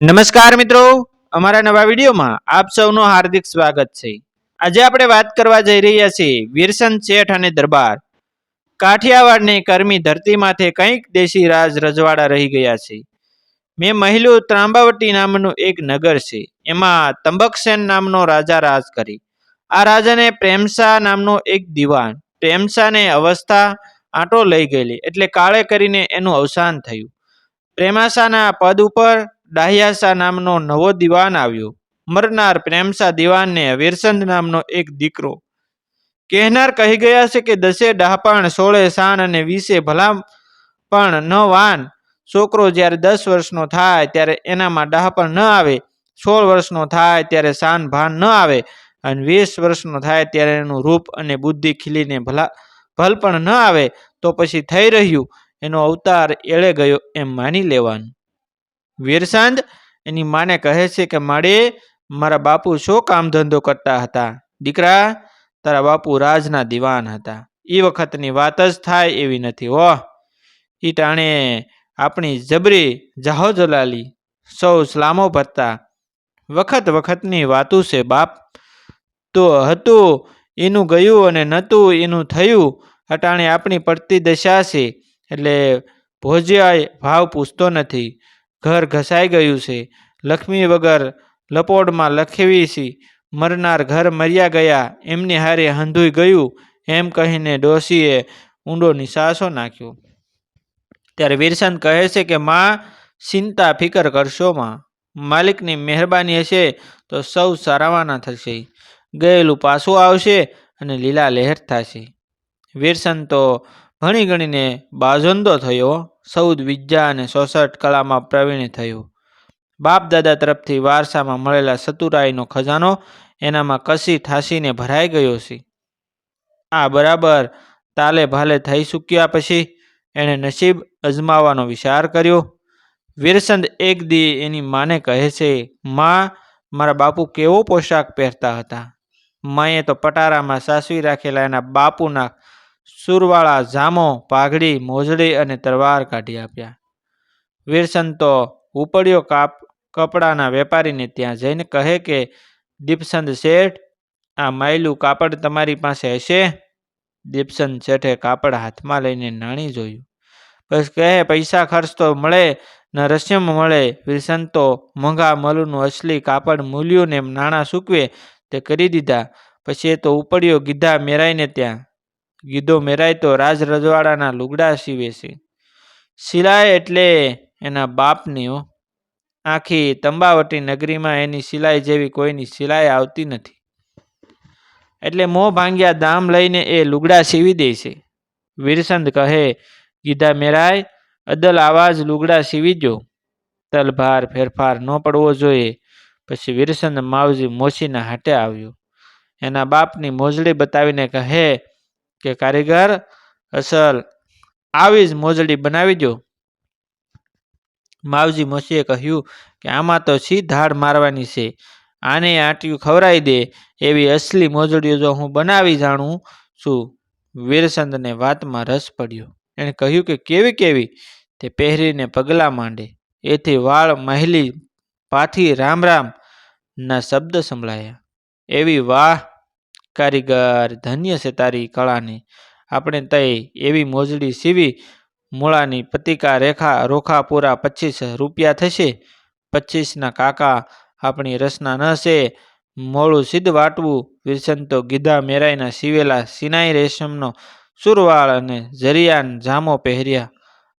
નમસ્કાર મિત્રો. અમારા નવા વિડીયોમાં આપ સૌનું હાર્દિક સ્વાગત છે. આજે આપણે વાત કરવા જઈ રહ્યા છીએ વીરસન શેઠ અને દરબાર. કાઠિયાવાડની કર્મી ધરતી માથે કંઈક દેશી રાજ રજવાડા રહી ગયા છે. મેં મહિલું ત્રાંબાવટી નામનું એક નગર છે. એમાં તંબકસેન નામનો રાજા રાજ કરી. આ રાજાને પ્રેમસા નામનો એક દિવાન, પ્રેમસાને અવસ્થા આંટો લઈ ગયેલી, એટલે કાળે કરીને એનું અવસાન થયું. પ્રેમાસાના પદ ઉપર ડાહ્યાસા નામનો નવો દિવાન આવ્યો. મરનાર પ્રેમસા દિવાનને વીરસંદ નામનો એક દીકરો. કહેનાર કહી ગયા છે કે દસે ડાહપણ, સોળે શાન અને વીસે ભલા પણ ન વાન. છોકરો જ્યારે દસ વર્ષનો થાય ત્યારે એનામાં ડાહપણ ન આવે. સોળ વર્ષનો થાય ત્યારે શાન ભાન ન આવે. અને વીસ વર્ષનો થાય ત્યારે એનું રૂપ અને બુદ્ધિ ખીલીને ભલા, ભલ પણ ન આવે. તો પછી થઈ રહ્યું. એનો અવતાર એળે ગયો એમ માની લેવાનું. વીરસાંદ એની માને કહે છે કે, માડે મારા બાપુ શો કામ ધંધો કરતા હતા? દીકરા, તારા બાપુ રાજના દિવાન હતા. એ વખતની વાત જ થાય એવી નથી, હો. ઈ ટાણે આપણી જબરી જલાલી સૌ સલામો ભરતા વખત વખતની વાતું છે, બાપ. તો હતું એનું ગયું અને નહોતું એનું થયું, અટાણે આપણી પડતી દશા છે, એટલે ભોજ્યાય ભાવ પૂછતો નથી. ઘર ઘસાઈ ગયું છે. લક્ષ્મી વગર લપોડમાં લખેવી છે, મરનાર ઘર મર્યા ગયા, એમની હારે હંધુઈ ગયું. એમ કહીને ડોશીએ ઊંડો નિશાસો નાખ્યો. ત્યારે વીરસંત કહે છે કે, માં, ચિંતા ફિકર કરશો માં. માલિકની મહેરબાની હશે તો સૌ સારાવાના થશે. ગયેલું પાછું આવશે અને લીલા લહેર થશે. વીરસંત તો ભણી ગણીને બાજંદો થયો. સૌદ વિદ્યા અને સોસઠ કળામાં પ્રવીણ થયું. બાપ દાદા તરફથી વારસામાં મળેલા સતુરાઈનો ખજાનો એનામાં કસી ઠાસીને ભરાઈ ગયો છે. આ બરાબર તાલે ભાલે થઈ ચૂક્યા પછી એણે નસીબ અજમાવવાનો વિચાર કર્યો. વીરસંદ એક દી એની માને કહે છે, માં, મારા બાપુ કેવો પોશાક પહેરતા હતા? માએ તો પટારામાં સાસવી રાખેલા એના બાપુના સુરવાળા જામો, પાઘડી, મોજડી અને તરવાર કાઢી આપ્યા. વીરસંતો ઉપડ્યો કાપ, કપડાના વેપારીને ત્યાં જઈને કહે કે, દીપસંદ શેઠ, આ માયલું કાપડ તમારી પાસે હશે? દીપસંદ શેઠે કાપડ હાથમાં લઈને નાણી જોયું. બસ કહે, પૈસા ખર્ચ તો મળે, ન રસ્યમ મળે. વિસંતો મોંઘા મલુનું અસલી કાપડ મૂલ્યું ને નાણાં સૂકવે તે કરી દીધા. પછી એ તો ઉપડ્યો ગીધા મેરાઈને ત્યાં. ગીધો મેરાય તો રાજ રજવાડાના લુગડા સીવે છે. સિલાઈ એટલે એના બાપની આખી તંબાવટી નગરીમાં એની સિલાઈ જેવી કોઈની સિલાઈ આવતી નથી. એટલે મોં ભાંગ્યા દામ લઈને એ લુગડા સીવી દે છે. વીરસંદ કહે ગીધા મેરાય, અદલ આવાજ લુગડા સીવી જો તલભાર ફેરફાર ન પડવો જોઈએ. પછી વીરસંદ માવજી મોસીના હાટે આવ્યો. એના બાપની મોજડી બતાવીને કહે કે કારીગર અસલ. આવી જ મોજડી બનાવી દો. માવજી મોસીએ કહ્યું કે આમાં તો સી ધાડ મારવાની છે? આને આંટિયું ખવરાઈ દે. એવી અસલી મોજડીઓ જો હું બનાવી જાણું છું. વીરસંદને વાતમાં રસ પડ્યો. એણે કહ્યું કે કેવી કેવી? તે પહેરીને પગલાં માંડે. એથી વાળ મહેલી પાથી રામ રામ ના શબ્દ સંભળાયા. એવી વાહ કારીગર, ધન્ય છે તારી કળાની. આપણે તય એવી મોજડી સીવી, મૂળાની પતિકા રેખા, રોખા પૂરા પચીસ રૂપિયા થશે. પચીસના કાકા આપણી રસના ન છે. મોળું સિદ્ધ વાટવું, વિરસંતો ગીધા મેરાઈના સીવેલા સિનાઈ રેશમનો સુરવાળ અને જરિયાન જામો પહેર્યા.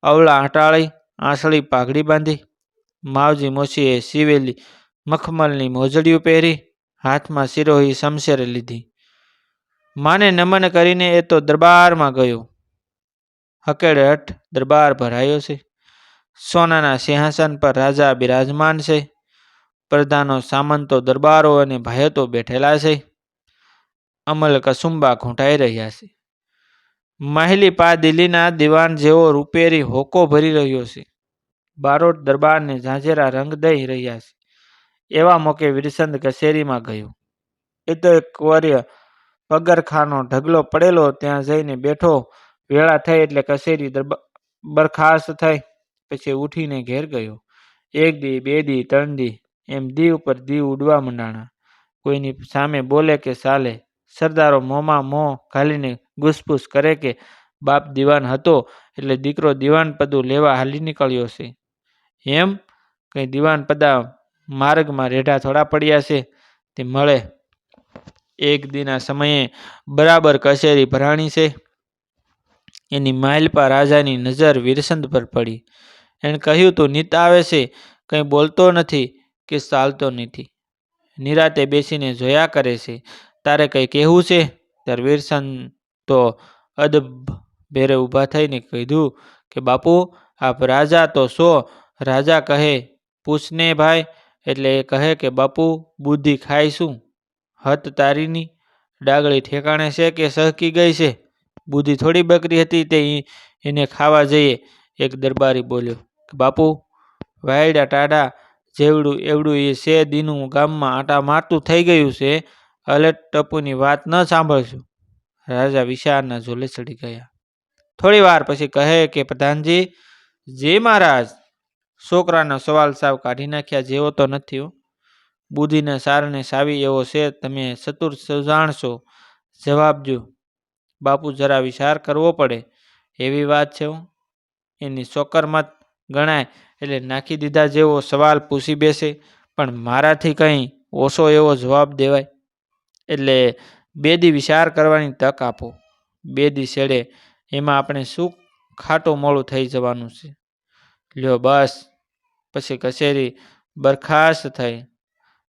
અવળા હટાળી આંસળી પાઘડી બાંધી. માવજી મોસીએ સીવેલી મખમલની મોજડીઓ પહેરી. હાથમાં સિરોહી શમશેર લીધી. માને નમન કરીને એ તો દરબારમાં ગયો. હકેડે દરબાર ભરાયો છે. સોનાના સિંહાસન પર રાજા બિરાજમાન છે. પ્રધાનો સામંતો દરબારો અને ભાયતો બેઠેલા છે. અમલ કસુંબા ઘૂંટાઈ રહ્યા છે. માહિલી પા દિલ્હીના દિવાન જેવો રૂપેરી હોકો ભરી રહ્યો છે. બારોટ દરબારને ઝાંઝેરા રંગ દઈ રહ્યા છે. એવા મોકે વિરસંદ કચેરીમાં ગયો. એ તો એક વર્ય પગરખાનો ઢગલો પડેલો ત્યાં જઈને બેઠો. વેળા થઈ એટલે કસેરી બરખાસ્ત થઈ. પછી ઉઠીને ઘેર ગયો. એક દી, બે દી, ત્રણ દી, એમ દી ઉપર દી ઉડવા મંડાણા. કોઈની સામે બોલે કે ચાલે. સરદારો મોંમાં મોં ઘાલીને ગુસપુસ કરે કે બાપ દીવાન હતો એટલે દીકરો દીવાન પદું લેવા હાલી નીકળ્યો છે. એમ કંઈ દીવાન પદા માર્ગમાં રેઢા થોડા પડ્યા છે. તે મળે. એક દીના સમયે બરાબર કચેરી ભરાણી છે. એની માઇલપા રાજાની નજર વીરસંદ પર પડી. એણે કહ્યું, તું નીત આવે છે? કંઈ બોલતો નથી કે ચાલતો નથી? નિરાતે બેસીને જોયા કરે છે. તારે કંઈ કહેવું છે? ત્યારે વીરસંદ તો અદબ ભેરે ઊભા થઈને કીધું કે, બાપુ, આપ રાજા તો શો રાજા કહે, પૂછને ભાઈ. એટલે એ કહે કે, બાપુ, બુદ્ધિ ખાય શું? હત તારીની ડાગળી ઠેકાણે છે કે સહકી ગઈ છે? બુદ્ધિ થોડી બકરી હતી તે એને ખાવા જઈએ, એક દરબારી બોલ્યો. બાપુ, વાયડા ટાડા જેવડું એવડું એ છે, દીનું ગામમાં આટા મારતું થઈ ગયું છે, અલટ ટપુની વાત ન સાંભળશું. રાજા વિશાળના ઝોલે ચડી ગયા. થોડી વાર પછી કહે કે, પ્રધાનજી, જે મહારાજ? છોકરાનો સવાલ સાવ કાઢી નાખ્યા જેવો તો નથી બુદ્ધિને સારને સાવી એવો છે તમે ચતુર સુજાણશો. જવાબ જો બાપુ જરા વિચાર કરવો પડે. એવી વાત છે એની સોકરમત ગણાય એટલે નાખી દીધા જેવો સવાલ પૂછી બેસે. પણ મારાથી કંઈ ઓછો એવો જવાબ દેવાય. એટલે બે દી વિચાર કરવાની તક આપો. બે દી છેડે એમાં આપણે શું ખાટું મોડું થઈ જવાનું છે? લ્યો બસ. પછી કચેરી બરખાસ્ત થઈ.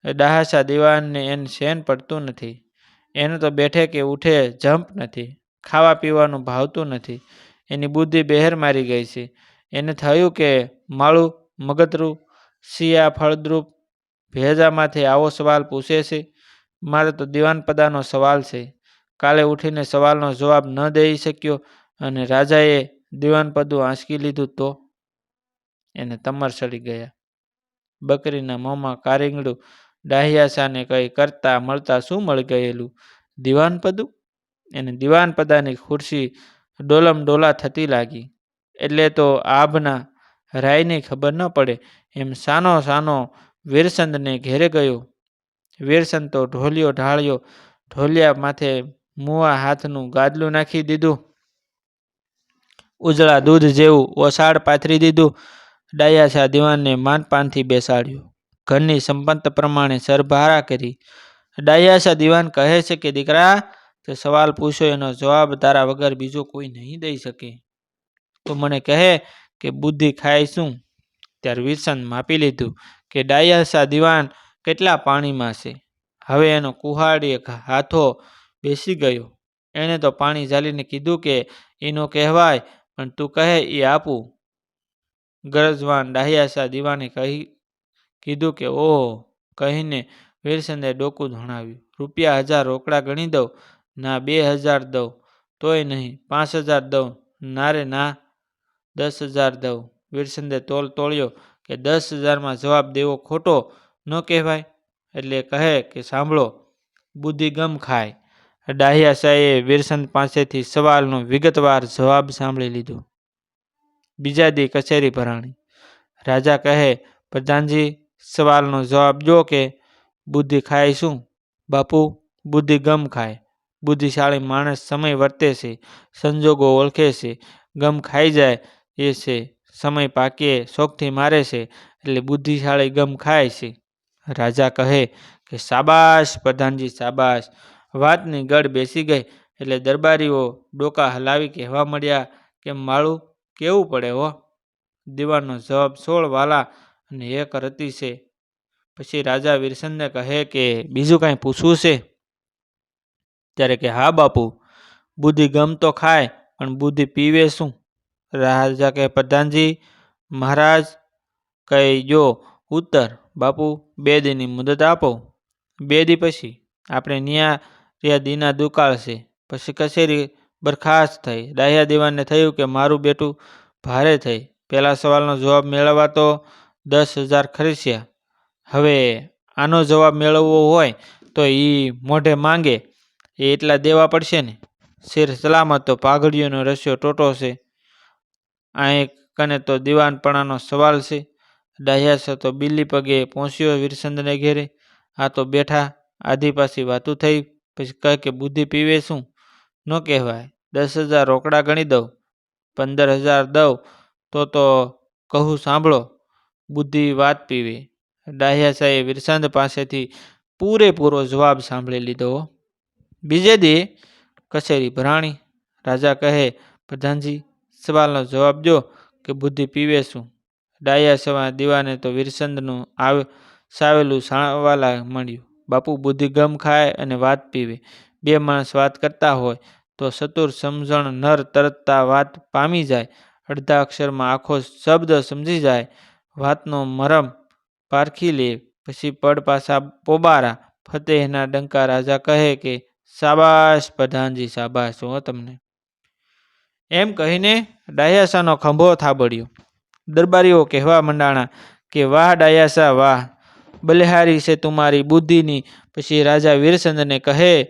ડાહાસા દીવાનને એને શેન પડતું નથી. એને તો બેઠે કે ઉઠે જંપ નથી. ખાવા પીવાનું ભાવતું નથી. એની બુદ્ધિ બહેર મારી ગઈ છે. એને થયું કે માળું મગતરું શિયા, ફળદ્રુપ, ભેજામાંથી આવો સવાલ પૂછે છે. મારે તો દીવાનપદાનો સવાલ છે. કાલે ઉઠીને સવાલનો જવાબ ન દઈ શક્યો અને રાજાએ દીવાનપદું આંસકી લીધું તો? એને તમર ચડી ગયા. બકરીના મોંમાં કારીંગડું ડાહ્યાસાને કંઈ કરતા મળતા શું મળી ગયેલું? દિવાનપદું એને દિવાનપદાની ખુરશી ડોલમ ડોલા થતી લાગી. એટલે તો આભના રાયને ખબર ન પડે એમ સાનો સાનો વીરસંદને ઘેરે ગયો. વીરસંદ તો ઢોલિયો ઢાળ્યો, ઢોલિયા માથે મુવા હાથનું ગાદલું નાખી દીધું. ઉજળા દૂધ જેવું ઓસાડ પાથરી દીધું. ડાયાશા દીવાનને માનપાનથી બેસાડ્યો. ઘરની સંપત પ્રમાણે સરભારા કરી. ડાયાસા દિવાન કહે છે કે, દીકરા, તે સવાલ પૂછો, એનો જવાબ તારા વગર બીજો કોઈ નહીં દઈ શકે. તો મને કહે કે, બુદ્ધિ ખાય શું? ત્યારે વિરસન માપી લીધું કે, ડાયાસા દિવાન કેટલા પાણીમાં છે? હવે એનો કુહાડી હાથો બેસી ગયો. એણે તો પાણી ઝાલીને કીધું કે, એનો કહેવાય, પણ તું કહે એ આપું. ગરજવાન ડાહ્યાસા દીવાને કહી કીધું કે, ઓહ, કહીને વીરસંદે ડોકું ધણાવ્યું. રૂપિયા હજાર રોકડા ગણી દઉં? ના, બે હજાર દઉં. તોય નહીં, પાંચ હજાર દઉં. ના રે, ના. દસ હજાર દઉં. વીરસંદે તોલ તોળ્યો કે, દસ હજારમાં જવાબ દેવો ખોટો ન કહેવાય? એટલે કહે કે, સાંભળો, બુદ્ધિ ગમ ખાય. ડાહ્યાશાએ વીરસંદ પાસેથી સવાલનો વિગતવાર જવાબ સાંભળી લીધો. બીજા દી કચેરી ભરાણી રાજા કહે, પ્રધાનજી સવાલનો જવાબ જો કે, બુદ્ધિ ખાય શું? બાપુ, બુદ્ધિ ગમ ખાય. બુદ્ધિશાળી માણસ સમય વર્તે છે, સંજોગો ઓળખે છે. ગમ ખાઈ જાય એ છે, સમય પાકીએ શોખથી મારે છે, એટલે બુદ્ધિશાળી ગમ ખાય છે. રાજા કહે કે, શાબાશ, પ્રધાનજી, શાબાશ. વાતની ગળ બેસી ગઈ, એટલે દરબારીઓ ડોકા હલાવી કહેવા મળ્યા કે માળું? કેવું પડે હો? દીવાનો જવાબ સોળ વાલા અને એક રતી છે. પછી રાજા વિરસનને કહે કે, બીજું કાંઈ પૂછવું છે? ત્યારે કે, હા બાપુ, બુદ્ધિ ગમ તો ખાય, પણ બુદ્ધિ પીવે શું? રાજા કે પ્રધાનજી, મહારાજ કહી, જો ઉત્તર, બાપુ, બે દીની મુદત આપો. બે દી પછી આપણે ન્યા ત્યાં દીના દુકાળ છે. પછી કચેરી બરખાસ્ત થઈ. ડાહ્યા દીવાનને થયું કે મારું બેટું ભારે થઈ. પહેલા સવાલનો જવાબ મેળવવા તો દસ હજાર ખરીસ્યા હવે આનો જવાબ મેળવવો હોય તો એ મોઢે માંગે. એ એટલા દેવા પડશે ને. શેર સલામત તો પાઘડીઓનો રસ્યો ટોટો છે. અહીં કને તો દીવાનપણાનો સવાલ છે. ડાહ્યાસા તો બિલ્લી પગે પહોંચ્યો વીરસંદને ઘેરે. આ તો બેઠા આધી પાછી વાતું થઈ. પછી કહે કે બુદ્ધિ પીવે શું? ન કહેવાય. દસ હજાર રોકડા ગણી દઉં. પંદર હજાર દઉં. તો તો કહું સાંભળો. બુદ્ધિ વાત પીવે. ડાહ્યાસાએ વિરસાંદ પાસેથી પૂરેપૂરો જવાબ સાંભળી લીધો. બીજે દે કચેરી ભરાણી રાજા કહે, પ્રધાનજી, સવાલનો જવાબ દો કે બુદ્ધિ પીવે શું? ડાયા સવા દીવાને તો વીરચંદનું આવ, સાવેલું સાવાલા મળ્યું. બાપુ, બુદ્ધિ ગમ ખાય અને વાત પીવે. બે માણસ વાત કરતા હોય તો સતુર સમજણ નર તરતતા વાત પામી જાય. અડધા અક્ષરમાં આખો શબ્દ સમજી જાય. વાતનો મરમ પારખી લે. પછી પડ પાસા પોબારા. ફતેહના ડંકા રાજા કહે કે, શાબાશ પ્રધાનજી, શાબાશ. હો તમને. એમ કહીને ડાયાસાનો ખંભો થાબડ્યો. દરબારીઓ કહેવા મંડાણા કે, વાહ ડાયાસા વાહ. બલિહારી છે તુમારી બુદ્ધિની. પછી રાજા વીરચંદને કહે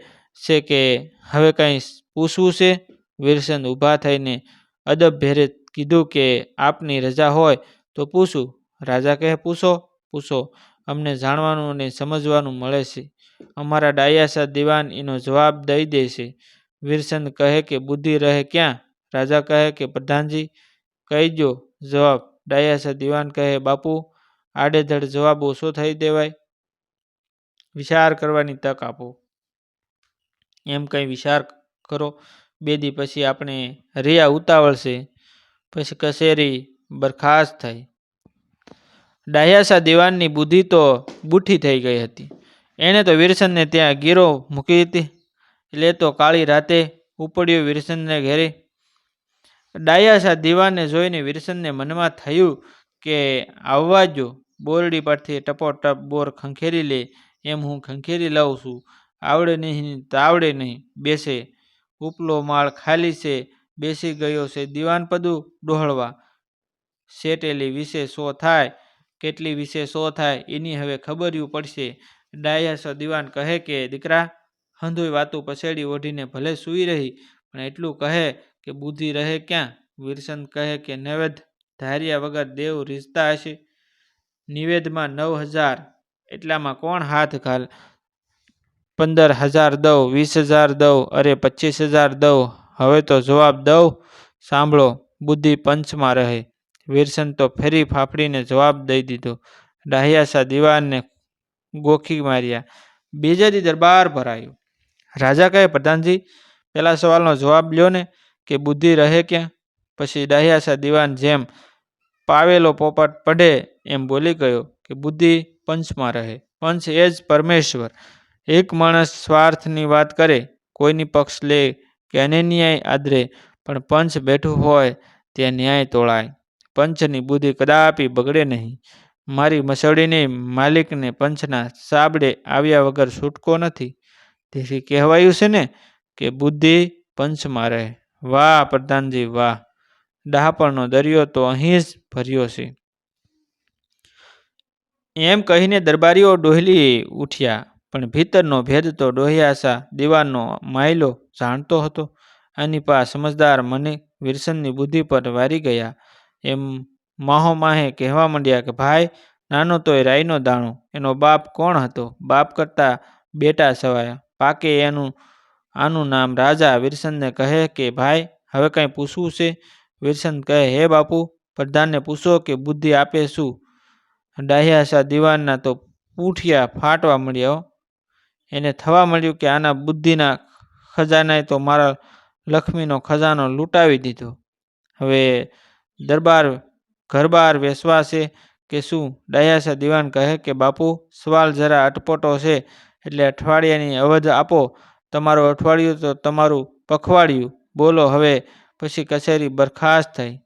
છે કે, હવે કંઈ પૂછવું છે? વીરચંદ ઊભા થઈને અદબ ભેરે કીધું કે, આપની રજા હોય તો પૂછું, રાજા કહે, પૂછો પૂછો, અમને જાણવાનું અને સમજવાનું મળે છે. અમારા ડાયાસા દિવાન એનો જવાબ દઈ દેશે વીરચંદ કહે કે, બુદ્ધિ રહે ક્યાં? રાજા કહે કે, પ્રધાનજી, કહી દો જવાબ, ડાયાસા દિવાન કહે, બાપુ, આડેધડ જવાબ ઓછો થઈ દેવાય? વિચાર કરવાની તક આપો. એમ કંઈ વિચાર કરો, બે દી પછી આપણે રિયા ઉતાવળશે પછી કચેરી બરખાસ્ત થઈ. ડાયાસા દિવાનની બુદ્ધિ તો બુઠ્ઠી થઈ ગઈ હતી. એણે તો વિરસનને ત્યાં ગીરો મૂકી હતી એટલે કાળી રાતે ઉપડ્યો વિરસનને ઘેરે. ડાયાસા દીવાને જોઈને વિરસનને મનમાં થયું કે આવવા જો બોરડી પરથી ટપોટપ બોર ખંખેરી લે, એમ હું ખંખેરી લઉં છું. આવડે નહીં, તાવડે નહીં, બેસે. ઉપલો માળ ખાલી છે, બેસી ગયો છે દીવાન પદું ડોહળવા. શેટેલી વિશે શો થાય, કેટલી વિશે શો થાય, એની હવે ખબર્યું પડશે. ડાયાસો દિવાન કહે કે, દીકરા, હંધુય વાતું પછેડી ઓઢીને ભલે સૂઈ રહી, પણ એટલું કહે કે બુદ્ધિ રહે ક્યાં? વીરચંદ કહે કે, નૈવેદ ધાર્યા વગર દેવ રીઝતા હશે. નિવેદમાં નવ હજાર, એટલામાં કોણ હાથ ઘાલ? પંદર હજાર દઉં, વીસ હજાર દઉં, અરે પચીસ હજાર દઉં. હવે તો જવાબ દઉં. સાંભળો, બુદ્ધિ પંચમાં રહે. વીરચંદ તો ફેરી ફાફડીને જવાબ દઈ દીધો. ડાહિયાશા દિવાનને ગોખી માર્યા. બીજે દી દરબાર ભરાયો. રાજા કહે, પ્રધાનજી પહેલાં સવાલનો જવાબ લ્યો ને, કે બુદ્ધિ રહે ક્યાં? પછી ડાહ્યાસા દિવાન જેમ પાવેલો પોપટ પઢે એમ બોલી ગયો કે, બુદ્ધિ પંચમાં રહે. પંચ એ જ પરમેશ્વર. એક માણસ સ્વાર્થની વાત કરે, કોઈની પક્ષ લે કે ન્યાય આદરે, પણ પંચ બેઠું હોય ત્યાં ન્યાય તોળાય. પંચની બુદ્ધિ કદાપી બગડે નહીં. મારી મસળીને માલિકને પંચના સાબડે આવ્યા વગર છૂટકો નથી. તેથી કહેવાયું છે ને કે બુદ્ધિ પંચમાં રહે. વાહ પ્રધાનજી, વાહ! ડહાપણનો દરિયો તો અહીં જ ભર્યો છે. એમ કહીને દરબારીઓ ડોહલી ઉઠ્યા, પણ ભીતરનો ભેદ તો ડોહ્યાસા દીવાનનો માયલો જાણતો હતો. આની પા સમજદાર મને વિરસનની બુદ્ધિ પર વારી ગયા. એમ માહો માહે કહેવા માંડ્યા કે, ભાઈ, નાનો તોય રાઈનો દાણો. એનો બાપ કોણ હતો? બાપ કરતા બેટા સવાયા. પાકે એનું, આનું નામ રાજા વિરસનને કહે કે, ભાઈ, હવે કંઈ પૂછવું છે? વિરસન કહે, હે બાપુ, પ્રધાનને પૂછો કે બુદ્ધિ આપે શું? ડાહ્યાસા દીવાનના તો પૂઠિયા ફાટવા મળ્યા એને થવા મળ્યું કે, આના બુદ્ધિના ખજાનાએ તો મારા લક્ષ્મીનો ખજાનો લૂંટાવી દીધો. હવે દરબાર ઘરબાર વેસવા છે કે શું? ડાયાસા દીવાન કહે કે, બાપુ, સવાલ જરા અટપટો છે, એટલે અઠવાડિયાની અવધ આપો. તમારું અઠવાડિયું તો તમારું પખવાડિયું. બોલો હવે. પછી કચેરી બરખાસ્ત થઈ.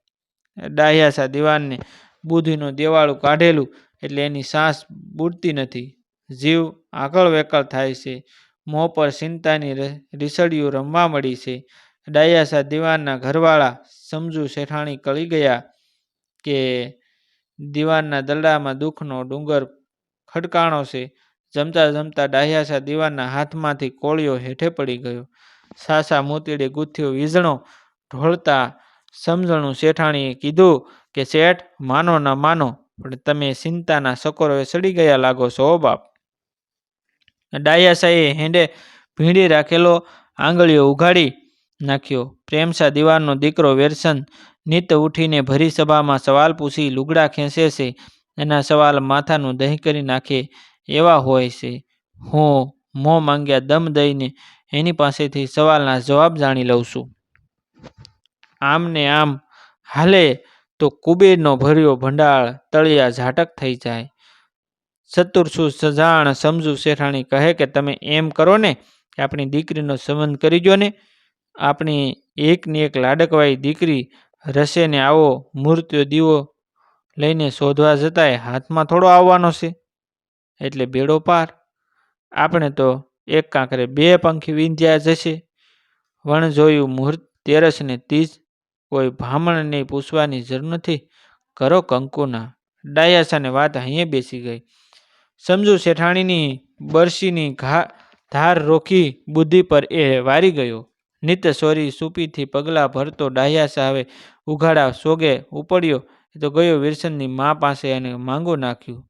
ડાહ્યાસા દીવાનને બુદ્ધિનું દેવાળું કાઢેલું, એટલે એની સાંસ બૂટતી નથી. જીવ આકળ વેકળ થાય છે. મોં પર ચિંતાની રીસડિયું રમવા મળી છે. ડાયાસા દીવાનના ઘરવાળા સમજુ શેઠાણી કળી ગયા કે દીવાનના દરડામાં દુઃખનો ડુંગર ખડકાણો છે. જમતા જમતા ડાહ્યાસા દીવાનના હાથમાંથી કોળિયો હેઠે પડી ગયો. સાસા મોતીડે ગુથ્યો વીજણો ઢોળતા સમજણું શેઠાણીએ કીધું કે, શેઠ, માનો ન માનો, પણ તમે ચિંતાના સકોરોએ સડી ગયા લાગો છો બાપ. ડાયાસાએ હેંડે ભીંડી રાખેલો આંગળીઓ ઉઘાડી નાખ્યો. પ્રેમસા દિવાનનો દીકરો વેરસન નિત ઉઠીને ભરી સભામાં સવાલ પૂછી લુગડા ખેંચે છે. એના સવાલ માથાનું દહીં કરી નાખે. એવા હોય છે. હું મોં માંગ્યા દમ દઈને એની પાસેથી સવાલના જવાબ જાણી લઉં છું. આમ ને આમ હાલે તો કુબેરનો ભર્યો ભંડાળ તળિયા ઝાટક થઈ જાય. ચતુરસુ સજાણ સમજુ શેઠાણી કહે કે તમે એમ કરો ને કે આપણી દીકરીનો સંબંધ કરી જો ને. આપણી એકની એક લાડકવાઈ દીકરી રસે ને આવો મૂર્ત્યો દીવો લઈને શોધવા જતાંય હાથમાં થોડો આવવાનો છે. એટલે બેડો પાર. આપણે તો એક કાંકરે બે પંખી વિંધ્યા જશે. વણ જોયું મુહૂર્ત તેરસ ને ત્રીજ કોઈ ભામણને પૂછવાની જરૂર નથી. કરો કંકુના. ડાયાસાને વાત અહીંયા બેસી ગઈ. સમજુ શેઠાણીની બરસીની ઘા ધાર રોકી બુદ્ધિ પર એ વારી ગયો. નિત સોરી સૂપીથી પગલાં ભરતો ડાહ્યા સાવે ઉઘાડા સોગે ઉપડ્યો. તો ગયો વિરસનની મા પાસે અને માંગુ નાખ્યું.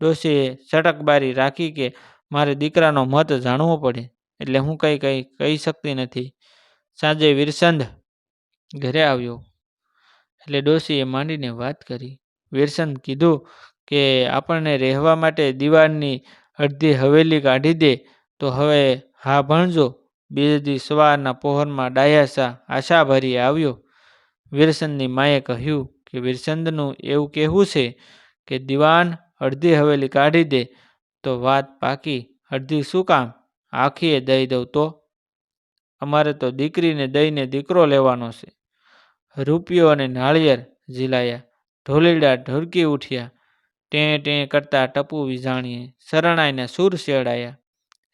ડોશીએ સટકબારી રાખી કે મારે દીકરાનો મત જાણવો પડે. એટલે હું કંઈ કંઈ કહી શકતી નથી. સાંજે વિરસંદ ઘરે આવ્યો. એટલે ડોશીએ માંડીને વાત કરી. વિરસંદ કીધું કે આપણને રહેવા માટે દીવાનની અડધી હવેલી કાઢી દે તો હવે હા ભણજો. બીજે દી સવારના પહોરમાં ડાયાસા આશાભરી આવ્યો. વિરસંદની માએ કહ્યું કે વીરસંદનું એવું કહેવું છે કે દીવાન અડધી હવેલી કાઢી દે, તો વાત પાકી. અડધી શું કામ? આખીએ દઈ દઉં તો? અમારે તો દીકરીને દઈને દીકરો લેવાનો છે. રૂપિયો અને નાળિયેર ઝીલાયા. ઢોલીડા ઢોળકી ઉઠ્યા. ટેં ટેં કરતા ટપુ વિજાણીએ શરણાઈને સૂર શેડાયા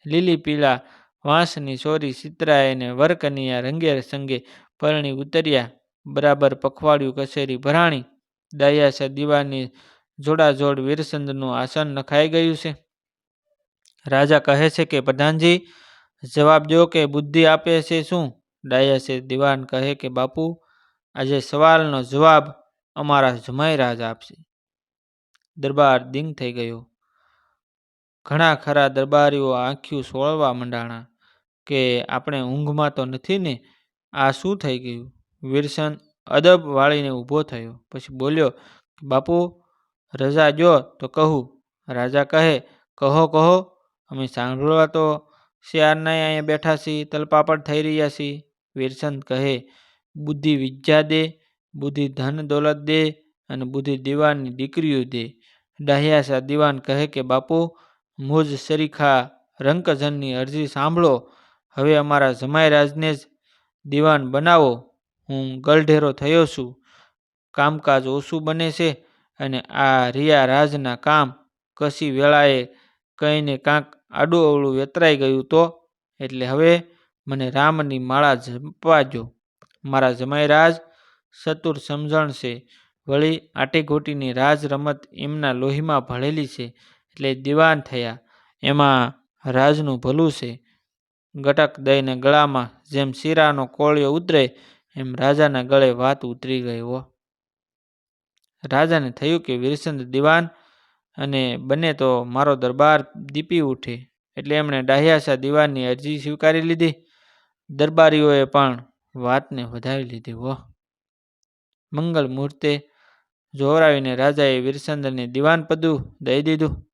લીલી પીળા વાંસની સોરી સિતરાઈને વરકનિયા રંગે સંગે પરણી ઉતર્યા. બરાબર પખવાડિયું કસેરી ભરાણી. દયાસા દીવાની જોડાજોડ વીરસંદનું આસન નખાઈ ગયું છે. રાજા કહે છે કે, પ્રધાનજી, જવાબ દો કે બુદ્ધિ આપે છે શું? ડાયાસે દિવાન કહે કે, બાપુ, આજે સવાલનો જવાબ અમારા જમાઈ રાજા આપશે. દરબાર દિંગ થઈ ગયો. ઘણા ખરા દરબારીઓ આંખ્યું સોળવા મંડાણા. કે આપણે ઊંઘમાં તો નથી ને, આ શું થઈ ગયું? વિરસન અદબ વાળીને ઊભો થયો. પછી બોલ્યો, બાપુ, રજા જો તો કહું. રાજા કહે, કહો કહો. અમે સાંભળવા તો શિયારના અહીંયા બેઠા છીએ, તલપાપડ થઈ રહ્યા છીએ. વિરસંત કહે, બુદ્ધિ વિદ્યા દે, બુદ્ધિ ધન દોલત દે અને બુદ્ધિ દીવાનની દીકરીઓ દે. ડાહ્યાસા દીવાન કહે કે, બાપુ, મુજ સરીખા રંકજનની અરજી સાંભળો. હવે અમારા જમાઈ રાજને જ દીવાન બનાવો. હું ગલઢેરો થયો છું. કામકાજ ઓછું બને છે અને આ રિયા રાજના કામ કશી વેળાએ કહીને કાંક આડું અવળું વેતરાઈ ગયું તો? એટલે હવે મને રામની માળા જપવા દો મારા જમાઈરાજ ચતુર સમજણ છે. વળી આટીઘૂટીની રાજ રમત એમના લોહીમાં ભળેલી છે. એટલે દિવાન થયા. એમાં રાજનું ભલું છે. ગટક દઈને ગળામાં જેમ શીરાનો કોળિયો ઉતરે, એમ રાજાના ગળે વાત ઉતરી ગઈ, હો. રાજાને થયું કે વિરસંદ દીવાન અને બને તો મારો દરબાર દીપી ઉઠે. એટલે એમણે ડાહ્યાસા દીવાનની અરજી સ્વીકારી લીધી. દરબારીઓએ પણ વાતને વધાવી લીધી, હો. મંગલ મુહૂર્તે જોહરાવીને રાજાએ વીરચંદને દિવાન પદું દઈ દીધું.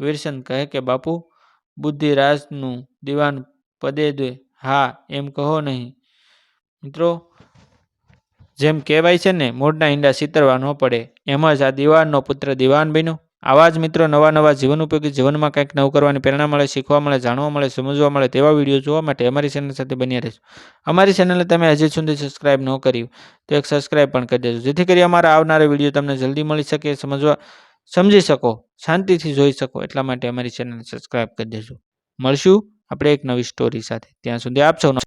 વીરસંદ કહે કે, બાપુ, બુદ્ધિરાજનું દીવાન પદે દે. હા, એમ કહો નહીં. મિત્રો, જેમ કહેવાય છે ને મોઢના ઈંડા સીતરવા ન પડે. એમ જ આ દિવાનનો પુત્ર દીવાન બન્યો. આવા જ મિત્રો નવા નવા જીવન ઉપયોગી જીવનમાં કંઈક નવું કરવાની પ્રેરણા મળે, શીખવા મળે, જાણવા મળે, સમજવા મળે તેવા વીડિયો જોવા માટે અમારી ચેનલ સાથે બન્યા રહેજો. અમારી ચેનલને તમે હજી સુધી સબસ્ક્રાઇબ ન કર્યું તો એક સબસ્ક્રાઇબ પણ કરી દેજો. જેથી કરી અમારા આવનારા વીડિયો તમને જલ્દી મળી શકે, સમજવા, સમજી શકો, શાંતિથી જોઈ શકો. એટલા માટે અમારી ચેનલને સબસ્ક્રાઇબ કરી દેજો. મળશું. આપણે એક નવી સ્ટોરી સાથે. ત્યાં સુધી આપ સૌનો